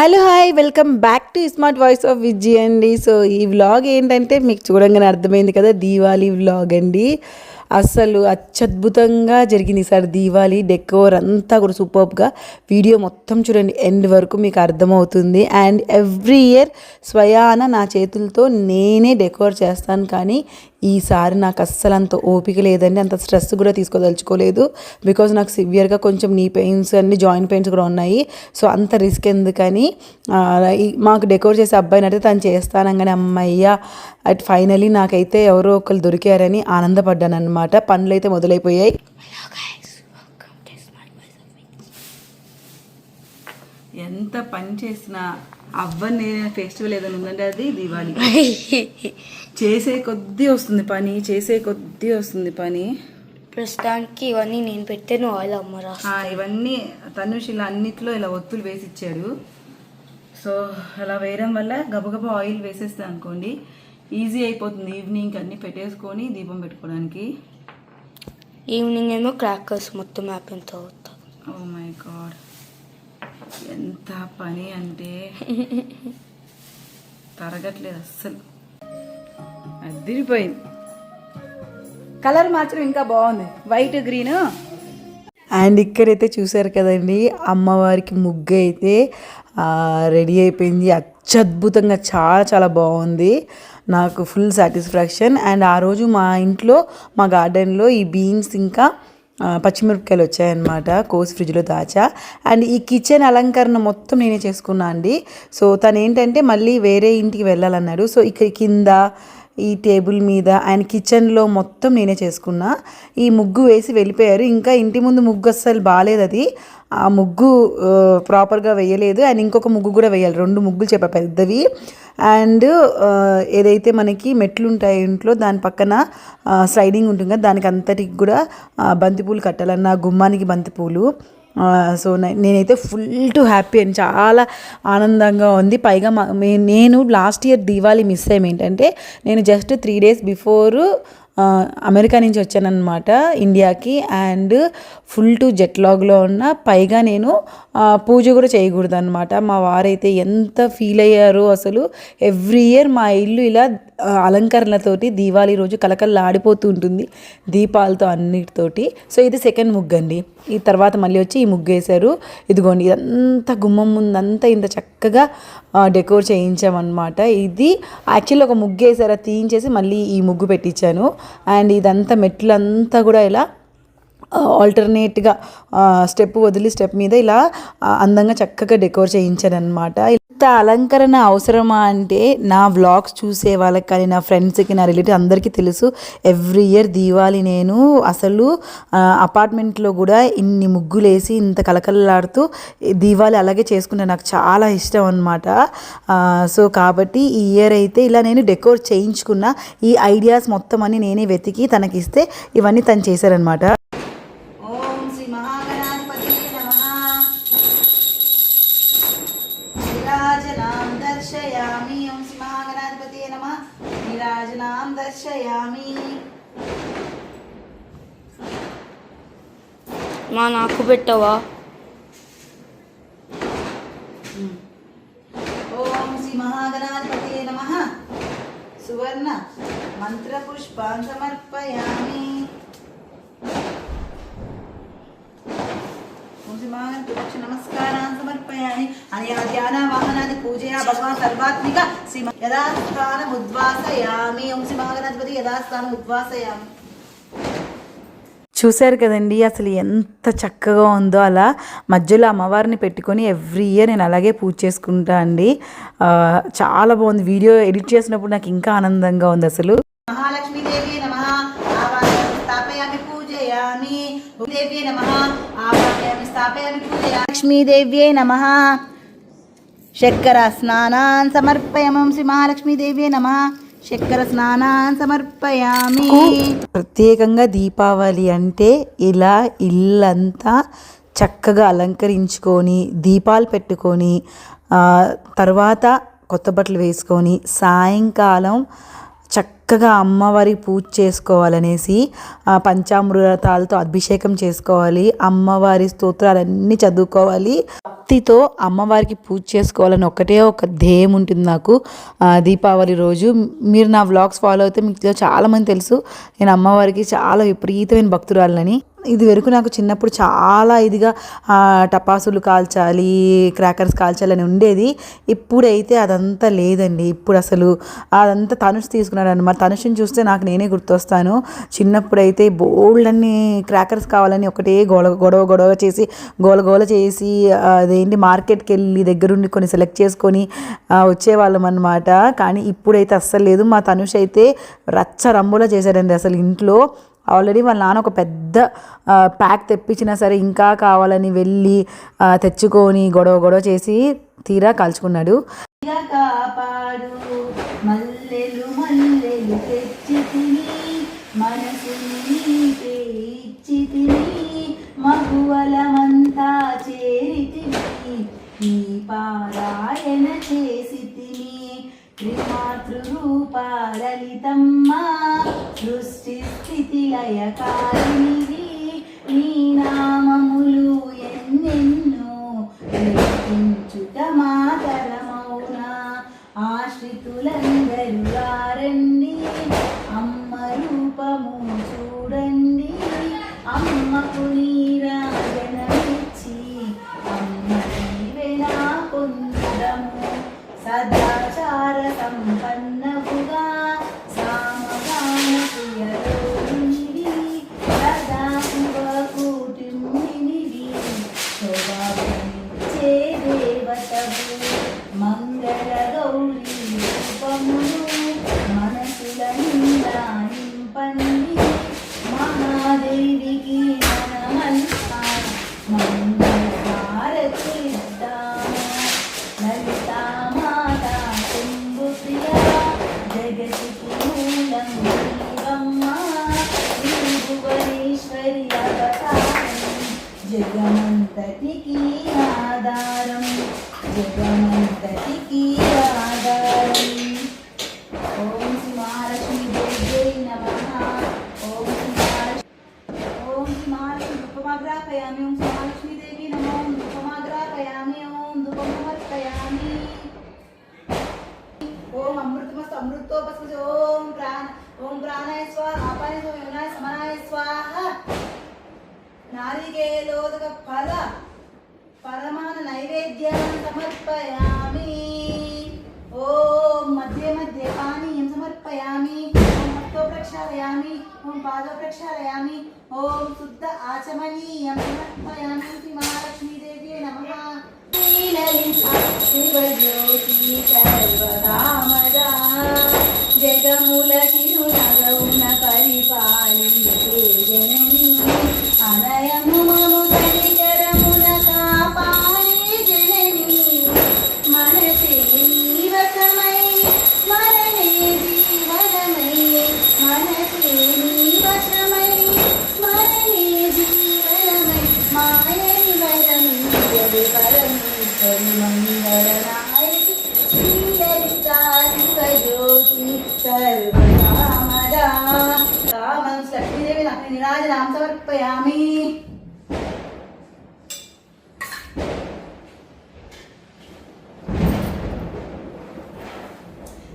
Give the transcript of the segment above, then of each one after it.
Hello hi welcome back to smart voice of Vijay అండి. So ఈ vlog ఏంటంటే మీకు చూడంగానే అర్థమైంది కదా దీవాలి వ్లాగ్ అండి. అసలు అత్యద్భుతంగా జరిగింది ఈసారి దీవాలి డెకోర్ అంతా కూడా సూపర్గా వీడియో మొత్తం చూడండి ఎండ్ వరకు మీకు అర్థమవుతుంది. అండ్ ఎవ్రీ ఇయర్ స్వయాన నా చేతులతో నేనే డెకోర్ చేస్తాను. కానీ ఈసారి నాకు అస్సలు అంత ఓపిక లేదండి అంత స్ట్రెస్ కూడా తీసుకోదలుచుకోలేదు. బికాజ్ నాకు సివియర్గా కొంచెం నీ పెయిన్స్ అన్ని జాయింట్ పెయిన్స్ కూడా ఉన్నాయి. సో అంత రిస్క్ ఎందుకని మాకు డెకోర్ చేసే అబ్బాయిని అయితే తను చేస్తానంగానే అమ్మయ్య అట్ ఫైనలీ నాకైతే ఎవరో ఒకరు దొరికారని ఆనందపడ్డాను అనమాట పనులు అయితే మొదలైపోయాయి. ఎంత పని చేసినా అవ్వని ఫెస్టివల్ ఏదైనా ఉందంటే అది దీవాలి చేసే కొద్దీ వస్తుంది పని చేసే కొద్దీ వస్తుంది పని. ప్రస్తుతానికి ఇవన్నీ నేను పెట్టాను ఆయిల్ అమ్మరా ఆ, ఇవన్నీ తనుష్ ఇలా అన్నిట్లో ఇలా ఒత్తులు వేసి ఇచ్చాడు. సో అలా వేయడం వల్ల గబగబా ఆయిల్ వేసేస్తే అనుకోండి ఈజీ అయిపోతుంది. ఈవినింగ్ అన్ని పెట్టేసుకొని దీపం పెట్టుకోవడానికి. ఈవినింగ్ ఏమో క్రాకర్స్ మొత్తం అయిపోయిన తర్వాత ఓ మై గాడ్. ఎంత పని అంటే తరగట్లేదు అస్సలు. అదిరిపోయింది. కలర్ మాత్రం ఇంకా బాగుంది. White green. అండ్ ఇక్కడైతే చూసారు కదండి అమ్మవారికి ముగ్గు అయితే రెడీ అయిపోయింది. అత్యద్భుతంగా చాలా చాలా బాగుంది. నాకు ఫుల్ సాటిస్ఫాక్షన్ అండ్ ఆ రోజు మా ఇంట్లో మా గార్డెన్లో ఈ బీన్స్ ఇంకా పచ్చిమిరపకాయలు వచ్చాయన్నమాట కోసి ఫ్రిడ్జ్లో దాచా. అండ్ ఈ కిచెన్ అలంకరణ మొత్తం నేనే చేసుకున్నా అండి. సో తను ఏంటంటే మళ్ళీ వేరే ఇంటికి వెళ్ళాలన్నాడు. సో ఇక్కడ కింద ఈ టేబుల్ మీద ఆయన కిచెన్లో మొత్తం నేనే చేసుకున్నా. ఈ ముగ్గు వేసి వెళ్ళిపోయారు. ఇంకా ఇంటి ముందు ముగ్గు అస్సలు బాగాలేదు అది. ఆ ముగ్గు ప్రాపర్గా వేయలేదు. అండ్ ఇంకొక ముగ్గు కూడా వేయాలి. రెండు ముగ్గులు చెప్పా పెద్దవి. అండ్ ఏదైతే మనకి మెట్లు ఉంటాయి ఇంట్లో దాని పక్కన స్లైడింగ్ ఉంటుంది కదా దానికి అంతటికి కూడా బంతిపూలు కట్టాలన్న గుమ్మానికి బంతిపూలు. సో నేనైతే ఫుల్ టు హ్యాపీ అని చాలా ఆనందంగా ఉంది. పైగా మా- నేను లాస్ట్ ఇయర్ దీవాలి మిస్ అయ్యాం. ఏంటంటే నేను just three days before America నుంచి వచ్చానన్నమాట ఇండియాకి అండ్ ఫుల్ టు జెట్ లాగ్లో ఉన్న పైగా నేను పూజ కూడా చేయకూడదు అనమాట మా వారైతే ఎంత ఫీల్ అయ్యారో అసలు. ఎవ్రీ ఇయర్ మా ఇల్లు ఇలా అలంకరణతోటి అలంకరణలతోటి దీవాలి రోజు కలకల్లాడిపోతూ ఉంటుంది దీపాలతో అన్నిటితోటి. సో ఇది సెకండ్ ముగ్గు అండి. ఈ తర్వాత మళ్ళీ వచ్చి ఈ ముగ్గు వేశారు. ఇదిగోండి ఇదంతా గుమ్మం ముందంతా ఇంత చక్కగా డెకోర్ చేయించామన్నమాట. ఇది యాక్చువల్లీ ఒక ముగ్గు వేసారు అది తీయించేసి మళ్ళీ ఈ ముగ్గు పెట్టించాను. అండ్ ఇదంతా మెట్లంతా కూడా ఇలా ఆల్టర్నేట్గా స్టెప్ వదిలి స్టెప్ మీద ఇలా అందంగా చక్కగా డెకోర్ చేయించాను అనమాట ఇంత అలంకరణ అవసరమా అంటే నా వ్లాగ్స్ చూసే వాళ్ళకి కానీ నా ఫ్రెండ్స్కి నా రిలేటివ్ అందరికీ తెలుసు. ఎవ్రీ ఇయర్ దీవాలి నేను అసలు అపార్ట్మెంట్లో కూడా ఇన్ని ముగ్గులు వేసి ఇంత కలకలలాడుతూ దీవాలి అలాగే చేసుకుంటే నాకు చాలా ఇష్టం అనమాట సో కాబట్టి ఈ ఇయర్ అయితే ఇలా నేను డెకోర్ చేయించుకున్న. ఈ ఐడియాస్ మొత్తం అన్ని నేనే వెతికి తనకిస్తే ఇవన్నీ తను చేశారనమాట విరాజనాం దర్శయామి మా నాకు పెట్టవా? ఓం శ్రీ మహాగణాధిపతి నమః. సువర్ణ మంత్ర పుష్పాన్ సమర్పయామి ఓం శ్రీ మహాగణపతి నమస్కారాన్ సమర్పయామి అనయా ధ్యాన వాహనాది పూజయా భగవాన్ సర్వాత్మిక శ్రీ యథాస్థానం ఉద్వాసయామి ఓం శ్రీ మహాగణాధిపతి యథాస్థానం ఉద్వాసయామి చూశారు కదండి అసలు ఎంత చక్కగా ఉందో అలా మధ్యలో అమ్మవారిని పెట్టుకొని ఎవ్రీ ఇయర్ నేను అలాగే పూజ చేసుకుంటా అండి. ఆ, చాలా బాగుంది. వీడియో ఎడిట్ చేసినప్పుడు నాకు ఇంకా ఆనందంగా ఉంది అసలు. మహాలక్ష్మీదేవి నమ. పూజయామి. నమ. లక్ష్మీదేవ్యే నమ. శక్కర స్నానాన్ సమర్పయమం శ్రీ మహాలక్ష్మీదేవ్యే నమ. చక్కెర స్నానాన్ సమర్పయామి ప్రత్యేకంగా దీపావళి అంటే ఇలా ఇల్లంతా చక్కగా అలంకరించుకొని దీపాలు పెట్టుకొని తర్వాత కొత్త బట్టలు వేసుకొని సాయంకాలం చక్కగా అమ్మవారి పూజ చేసుకోవాలనేసి పంచామృతాలతో అభిషేకం చేసుకోవాలి అమ్మవారి స్తోత్రాలన్నీ చదువుకోవాలి. భక్తితో అమ్మవారికి పూజ చేసుకోవాలని ఒకటే ఒక ధ్యేయం ఉంటుంది నాకు. దీపావళి రోజు. మీరు నా వ్లాగ్స్ ఫాలో అయితే మీకు చాలామంది తెలుసు. నేను అమ్మవారికి చాలా విపరీతమైన భక్తురాలని ఇది వరకు నాకు చిన్నప్పుడు చాలా ఇదిగా టపాసులు కాల్చాలి క్రాకర్స్ కాల్చాలి అని ఉండేది. ఇప్పుడైతే అదంతా లేదండి. ఇప్పుడు అసలు అదంతా తనుష్ తీసుకున్నాడు అనమాట తనుష్ని చూస్తే నాకు నేనే గుర్తొస్తాను. చిన్నప్పుడైతే బోల్డ్ అన్ని క్రాకర్స్ కావాలని ఒకటే గొడవ గొడవ గొడవ చేసి గోల గోల చేసి అది అదేంటి మార్కెట్కి వెళ్ళి దగ్గరుండి కొన్ని సెలెక్ట్ చేసుకొని వచ్చేవాళ్ళం అనమాట కానీ ఇప్పుడైతే అస్సలు లేదు. మా తనుష్ అయితే రచ్చ రంబులా చేశాడండి అసలు ఇంట్లో. ఆల్రెడీ వాళ్ళ నాన్న ఒక పెద్ద ప్యాక్ తెప్పించినా సరే ఇంకా కావాలని వెళ్ళి తెచ్చుకొని గొడవ గొడవ చేసి తీరా కాల్చుకున్నాడు. కాపాడు. మల్లెలు మల్లెలు తెచ్చి తిని నీకే ఇచ్చి తిని మగువలమంతా చే నీ పారాయణ చేసి తిని త్రిమాతృరూపాలలితమ్మ సృష్టి స్థితి లయకారినివి నీ నామములు ఎన్నెన్నో లెక్కించుట మాతరమౌనా ఆశ్రితులందరూ వారండి అమ్మ రూపము చూడండి అమ్మకు జగమంతటికి ఆధారం జగమంతటికి ఆధారం. ఓం శ్రీ మహాలక్ష్మి దేవ్యై నమ. ఓం శ్రీ మహాలక్ష్మి ఓం శ్రీ మహాలక్ష్మి ధూపమాగ్రాపయామి ఓం శ్రీ మహాలక్ష్మి దేవి నమో. ఓం ధూపమాగ్రాపయామి ఓం ధూపం ఓం అమృతమస్తు అమృతోపస్మసి ఓం ప్రాణ ఓం ప్రాణాయ స్వాహ ఆపాయ స్వామి సమనాయ స్వాహ. నారికేలోదక ఫల. పరమాన నైవేద్యాన్ని సమర్పయామి. ఓం మధ్య మధ్య పానీయం సమర్పయామి. ఓం భక్తో ప్రక్షాళయామి ఓం పాదో ప్రక్షాళయామి ఓం శుద్ధ ఆచమనీయం సమర్పయామి. శ్రీ మహాలక్ష్మీదేవి నమః. శ్రీలలిత లక్ష్మీ నిరాజనాం సమర్పయామి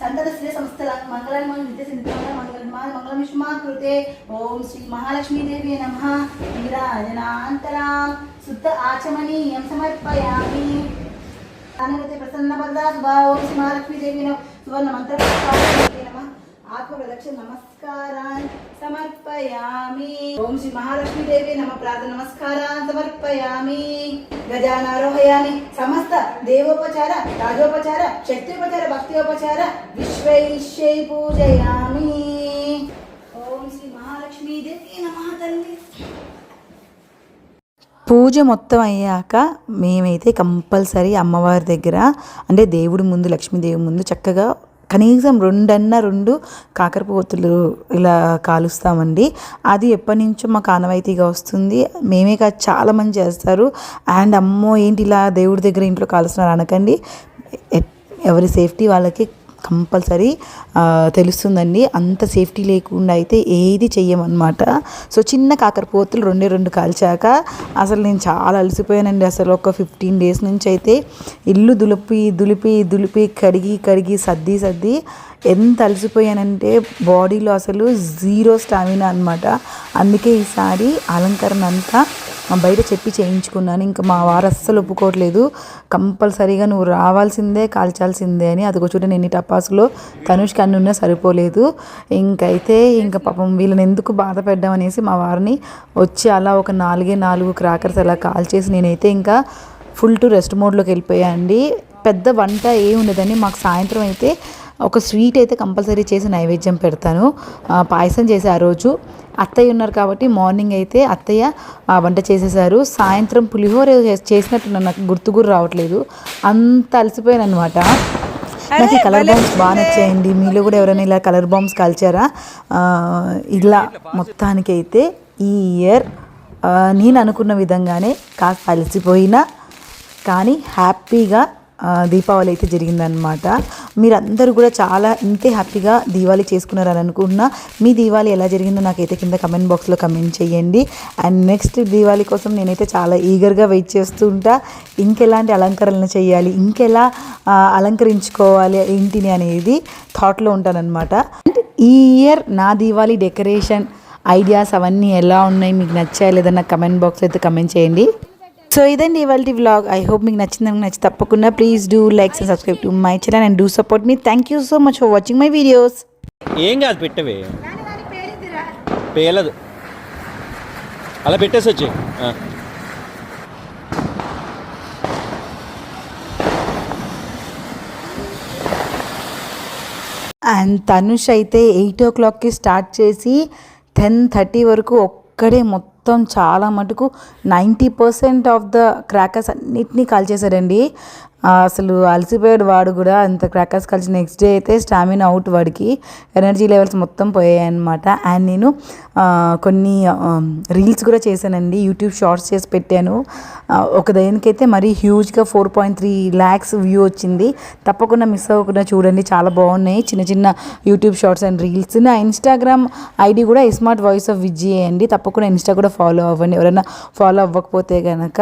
సంతత శ్రీ సంస్థల మంగళాన్ని మంగళ నిత్య సిద్ధాంత మంగళ మంగళం విష్మా కృతే ఓం శ్రీ మహాలక్ష్మీదేవి నమ. నీరాజనాంతరాం. శుద్ధ ఆచమనీయం సమర్పయామి. అనగతే ప్రసన్న వరదా శుభా. ఓం శ్రీ మహాలక్ష్మీదేవి నమ. సువర్ణ మంత్ర నమ. ఆత్మ ప్రదక్షిణ నమస్కారాన్ సమర్పయామి. ఓం శ్రీ మహాలక్ష్మీదేవి నమ ప్రాత నమస్కారాన్ సమర్పయామి. గజానారోహయాని సమస్త దేవోపచార రాజోపచార శక్తిోపచార భక్తిోపచార విశ్వైశ్వై పూజయామి. ఓం శ్రీ మహాలక్ష్మీదేవి నమ తల్లి. పూజ మొత్తం అయ్యాక మేమైతే కంపల్సరీ అమ్మవారి దగ్గర అంటే దేవుడి ముందు లక్ష్మీదేవి ముందు చక్కగా కనీసం రెండన్న రెండు కాకరపోతులు ఇలా కాలుస్తామండి. అది ఎప్పటి నుంచో మాకు ఆనవాయితీగా వస్తుంది. మేమే కాదు చాలామంది చేస్తారు. అండ్ అమ్మో ఏంటి ఇలా దేవుడి దగ్గర ఇంట్లో కాలుస్తున్నారు అనకండి. ఎవరి సేఫ్టీ వాళ్ళకి కంపల్సరీ తెలుస్తుందండి. అంత సేఫ్టీ లేకుండా అయితే ఏది చెయ్యమన్నమాట. సో చిన్న కాకరపోతులు రెండే రెండు కాల్చాక అసలు నేను చాలా అలసిపోయానండి. అసలు ఒక ఫిఫ్టీన్ డేస్ నుంచి అయితే ఇల్లు దులిపి దులిపి దులిపి కడిగి కడిగి సర్ది సర్ది ఎంత అలసిపోయానంటే బాడీలో అసలు జీరో స్టామినా అనమాట అందుకే ఈసారి అలంకరణ అంతా బయట చెప్పి చేయించుకున్నాను. ఇంకా మా వారు అస్సలు ఒప్పుకోవట్లేదు. కంపల్సరీగా నువ్వు రావాల్సిందే కాల్చాల్సిందే అని. అదిగో చూడండి ఎన్ని టపాసులో. తనుష్కి అన్ని ఉన్నా సరిపోలేదు. ఇంకైతే ఇంకా పాపం వీళ్ళని ఎందుకు బాధ పెట్టామనేసి మా వారిని వచ్చి అలా ఒక నాలుగే నాలుగు క్రాకర్స్ అలా కాల్చేసి నేనైతే ఇంకా ఫుల్ టు రెస్ట్ మోడ్లోకి వెళ్ళిపోయా అండి. పెద్ద వంట ఏ ఉండదండి. మాకు సాయంత్రం అయితే ఒక స్వీట్ అయితే కంపల్సరీ చేసి నైవేద్యం పెడతాను. పాయసం చేసే ఆ రోజు అత్తయ్య ఉన్నారు కాబట్టి మార్నింగ్ అయితే అత్తయ్య వంట చేసేసారు. సాయంత్రం పులిహోర చేసి- చేసినట్టున్నారు నాకు గుర్తు కూడా రావట్లేదు. అంత అలసిపోయాను అనమాట నాకు ఈ కలర్ బాంబ్స్ బాగా నచ్చాయండి. మీలో కూడా ఎవరైనా ఇలా కలర్ బాంబ్స్ కాల్చారా? ఇలా మొత్తానికి అయితే ఈ ఇయర్ నేను అనుకున్న విధంగానే కాస్త అలసిపోయినా కానీ హ్యాపీగా దీపావళి అయితే జరిగిందనమాట మీరందరూ కూడా చాలా ఇంతే హ్యాపీగా దీవాళి చేసుకున్నారని అనుకున్నా మీ దీవాళి ఎలా జరిగిందో నాకైతే కింద కమెంట్ బాక్స్లో కమెంట్ చేయండి. అండ్ నెక్స్ట్ దీవాళి కోసం నేనైతే చాలా ఈగర్గా వెయిట్ చేస్తూ ఉంటా. ఇంకెలాంటి అలంకరణలు చేయాలి? ఇంకెలా అలంకరించుకోవాలి ఇంటిని అనేది థాట్లో ఉంటానన్నమాట. అండ్ ఈ ఇయర్ నా దీవాళి డెకరేషన్ ఐడియాస్ అవన్నీ ఎలా ఉన్నాయి? మీకు నచ్చాయా? లేదన్న కమెంట్ బాక్స్లో అయితే కమెంట్ చేయండి. సో ఇదండి ఇవాళ వ్లాగ్ ఐ హోప్ మీకు నచ్చిందని నచ్చి తప్పకుండా please do likes and subscribe to my channel and do support me thank you so much for watching my videos ఏం కాదు పెట్టవే. పేలదు. అలా పెట్టేసి వచ్చి అండ్ తనుష్ అయితే ఎయిట్ ఓ క్లాక్కి స్టార్ట్ చేసి టెన్ థర్టీ వరకు ఒక్కడే మొత్తం మొత్తం చాలా మటుకు ninety percent of the crackers అన్నిటినీ కాల్ చేశారండి అసలు అలసిపోయాడు వాడు కూడా. అంత క్రాకర్స్ కలిసి నెక్స్ట్ డే అయితే స్టామినా అవుట్ వాడికి. ఎనర్జీ లెవెల్స్ మొత్తం పోయాయి అనమాట అండ్ నేను కొన్ని రీల్స్ కూడా చేశానండి. యూట్యూబ్ షార్ట్స్ చేసి పెట్టాను. ఒక దేనికైతే మరీ హ్యూజ్గా four point three lakhs view వచ్చింది. తప్పకుండా మిస్ అవ్వకుండా చూడండి. చాలా బాగున్నాయి. చిన్న చిన్న యూట్యూబ్ షార్ట్స్ అండ్ రీల్స్ నా ఇన్స్టాగ్రామ్ ఐడి కూడా స్మార్ట్ వాయిస్ ఆఫ్ విజయ్ అండి. తప్పకుండా ఇన్స్టా కూడా ఫాలో అవ్వండి. ఎవరైనా ఫాలో అవ్వకపోతే కనుక